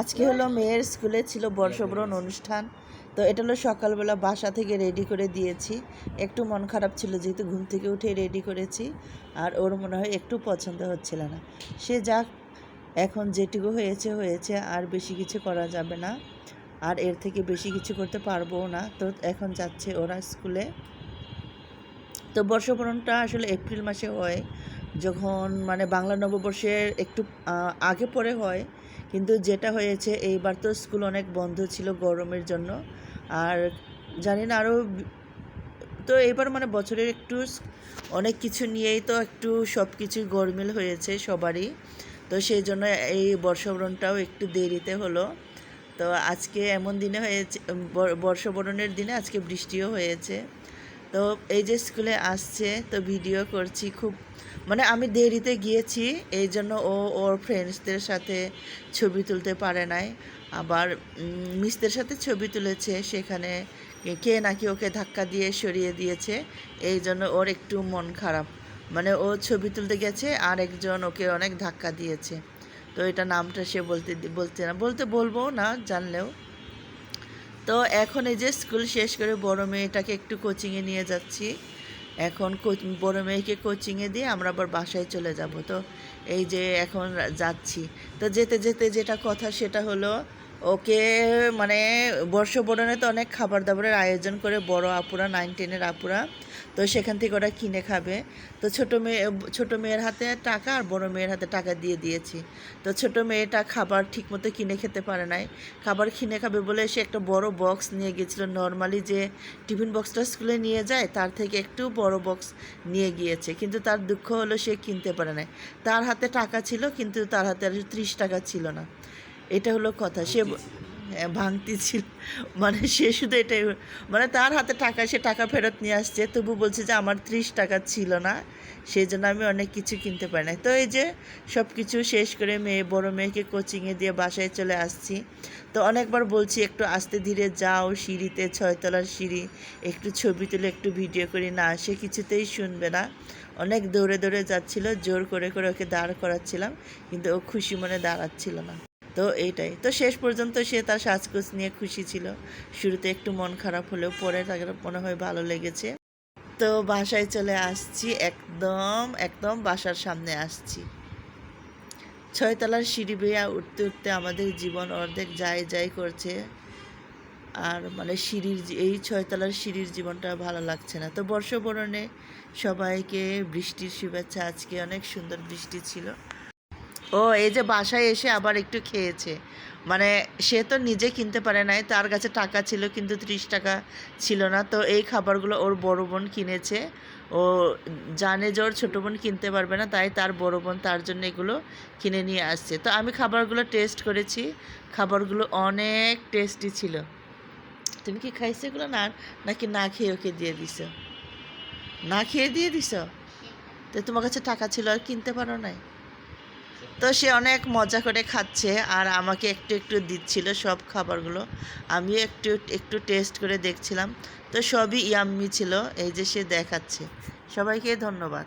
আজকে হলো মেয়ের স্কুলে ছিল বর্ষবরণ অনুষ্ঠান। তো এটা হলো সকালবেলা বাসা থেকে রেডি করে দিয়েছি। একটু মন খারাপ ছিল যেহেতু ঘুম থেকে উঠে রেডি করেছি। আর ওর মনে হয় একটু পছন্দ হচ্ছিল না। সে যাক, এখন যেটুকু হয়েছে হয়েছে, আর বেশি কিছু করা যাবে না। আর এর থেকে বেশি কিছু করতে পারব না। তো এখন যাচ্ছে ওরা স্কুলে। তো বর্ষবরণটা আসলে এপ্রিল মাসে হয়। যখন মানে বাংলা নববর্ষের একটু আগে পরে হয়, কিন্তু যেটা হয়েছে, এইবার তো স্কুল অনেক বন্ধ ছিল গরমের জন্য। আর জানি না, আরও তো এবার মানে বছরের একটু অনেক কিছু নিয়েই তো একটু সব কিছু গরমিল হয়েছে সবারই। তো সেই জন্য এই বর্ষবরণটাও একটু দেরিতে হলো। তো আজকে এমন দিনে হয়েছে বর্ষবরণের দিনে আজকে বৃষ্টিও হয়েছে। তো এই যে স্কুলে আসছে, তো ভিডিও করছি, খুব মানে আমি দেরিতে গিয়েছি, এই জন্য ও ওর ফ্রেন্ডসদের সাথে ছবি তুলতে পারে নাই। আবার মিসদের সাথে ছবি তুলেছে, সেখানে কে নাকি ওকে ধাক্কা দিয়ে সরিয়ে দিয়েছে, এই জন্য ওর একটু মন খারাপ। মানে ও ছবি তুলতে গেছে আর একজন ওকে অনেক ধাক্কা দিয়েছে। তো এটা নামটা সে বলতে বলতে না, বলতে বলব না, জানলেও। তো এখন এই যে স্কুল শেষ করে বড় মেয়েটাকে একটু কোচিংয়ে নিয়ে যাচ্ছি। এখন বড় মেয়েকে কোচিংয়ে দিয়ে আমরা আবার বাসায় চলে যাব। তো এই যে এখন যাচ্ছি। তো যেতে যেতে যেটা কথা সেটা হলো ওকে মানে বর্ষবরণে তো অনেক খাবার দাবারের আয়োজন করে বড় আপুরা নাইন টেনের আপুরা। তো সেখান থেকে ওরা কিনে খাবে। তো ছোটো মেয়ে, ছোটো মেয়ের হাতে টাকা আর বড় মেয়ের হাতে টাকা দিয়ে দিয়েছি। তো ছোটো মেয়েটা খাবার ঠিকমতো কিনে খেতে পারে নাই। খাবার কিনে খাবে বলে সে একটা বড় বক্স নিয়ে গিয়েছিল। নর্মালি যে টিফিন বক্সটা স্কুলে নিয়ে যায়, তার থেকে একটু বড় বক্স নিয়ে গিয়েছে। কিন্তু তার দুঃখ হলো সে কিনতে পারে নাই। তার হাতে টাকা ছিল, কিন্তু তার হাতে আর ত্রিশ টাকা ছিল না। এটা হলো কথা। সে হ্যাঁ, ভাঙতি ছিল। মানে সে শুধু এটাই মানে তার হাতে টাকা সে টাকা ফেরত নিয়ে আসছে তবু বলছে যে আমার ত্রিশ টাকা ছিল না সেই জন্য আমি অনেক কিছু কিনতে পারি না তো এই যে সব কিছু শেষ করে মেয়ে বড় মেয়েকে কোচিংয়ে দিয়ে বাসায় চলে আসছি। তো অনেকবার বলছি একটু আস্তে ধীরে যাও সিঁড়িতে ছয়তলার সিঁড়ি একটু ছবি তুলে একটু ভিডিও করি। না সে কিছুতেই শুনবে না। অনেক দৌড়ে দৌড়ে যাচ্ছিল জোর করে করে ওকে দাঁড় করাচ্ছিলাম কিন্তু ও খুশি মনে দাঁড়াচ্ছিল না। তো এইটাই। তো শেষ পর্যন্ত সে তার সাজগোজ নিয়ে খুশি ছিল। শুরুতে একটু মন খারাপ হলেও পরে তাকে মনে হয় ভালো লেগেছে। তো বাসায় চলে আসছি, একদম একদম বাসার সামনে আসছি। ছয়তলার সিঁড়ি বেয়া উঠতে উঠতে আমাদের জীবন অর্ধেক যায় যাই করছে। আর মানে সিঁড়ির এই ছয়তলার সিঁড়ির জীবনটা ভালো লাগছে না। তো বর্ষবরণে সবাইকে বৃষ্টির শুভেচ্ছা। আজকে অনেক সুন্দর বৃষ্টি ছিল। ও এই যে বাসায় এসে আবার একটু খেয়েছে। মানে সে তো নিজে কিনতে পারে নাই তার কাছে টাকা ছিল কিন্তু ত্রিশ টাকা ছিল না। তো এই খাবারগুলো ওর বড় বোন কিনেছে। ও জানে যে ওর ছোটো বোন কিনতে পারবে না তাই তার বড় বোন তার জন্য এগুলো কিনে নিয়ে আসছে। তো আমি খাবারগুলো টেস্ট করেছি খাবারগুলো অনেক টেস্টি ছিল। তুমি কি খাইছো এগুলো না নাকি না খেয়ে ওকে দিয়ে দিছো? না খেয়ে দিয়ে দিছো? তো তোমার কাছে টাকা ছিল আর কিনতে পারো নাই? তো সে অনেক মজা করে খাচ্ছে আর আমাকে একটু একটু দিচ্ছিল সব খাবারগুলো। আমিও একটু একটু টেস্ট করে দেখছিলাম। তো সবই ইয়াম্মি ছিল, এই যে সে দেখাচ্ছে। সবাইকে ধন্যবাদ।